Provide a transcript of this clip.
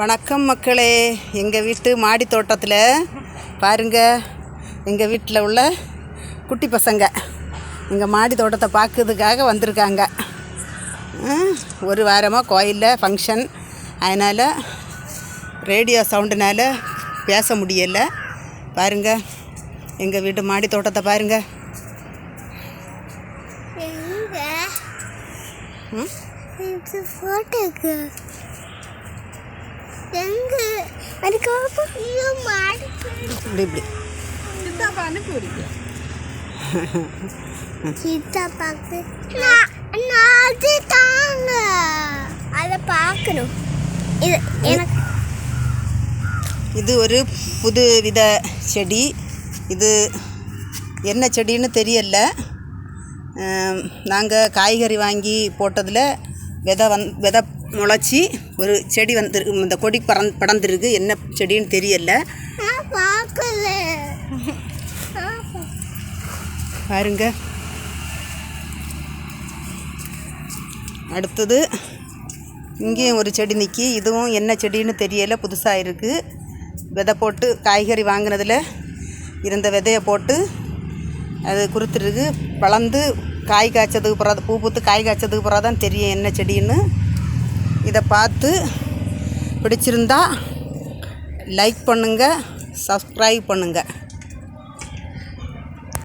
வணக்கம் மக்களே. எங்கள் வீட்டு மாடி தோட்டத்தில் பாருங்க எங்கள் வீட்டில் உள்ள குட்டி பசங்க. எங்கள் மாடி தோட்டத்தை பார்க்கறதுக்காக வந்திருக்காங்க. ஒரு வாரமாக கோயிலில் ஃபங்க்ஷன் அதனால் ரேடியோ சவுண்டுனால பேச முடியலை. பாருங்க எங்கள் வீட்டு மாடி தோட்டத்தை பாருங்க. எங்க? ம்? இது இப்படி இப்படி. சீதா பார்த்து நான் நான் அது தாங்க அதை பார்க்கணும் இது எனக்கு இது ஒரு புது வித செடி. இது என்ன செடின்னு தெரியல. நாங்கள் காய்கறி வாங்கி போட்டதில் விதை வந் விதை முளைச்சி ஒரு செடி வந்து இந்த கொடி பறந் படர்ந்துருக்கு. என்ன செடின்னு தெரியல. பாருங்க. அடுத்தது இங்கேயும் ஒரு செடி நிற்கி இதுவும் என்ன செடின்னு தெரியலை. புதுசாக இருக்குது விதை போட்டு காய்கறி வாங்கினதில் இருந்த விதையை போட்டு அது குறுத்துருக்கு. வளர்ந்து காய் காய்ச்சதுக்கு பிறகு பூ பூத்து காய் காய்ச்சதுக்கு பிறகு தான் தெரியும் என்ன செடின்னு. இதை பார்த்து பிடிச்சிருந்தா லைக் பண்ணுங்கள் சப்ஸ்கிரைப் பண்ணுங்கள்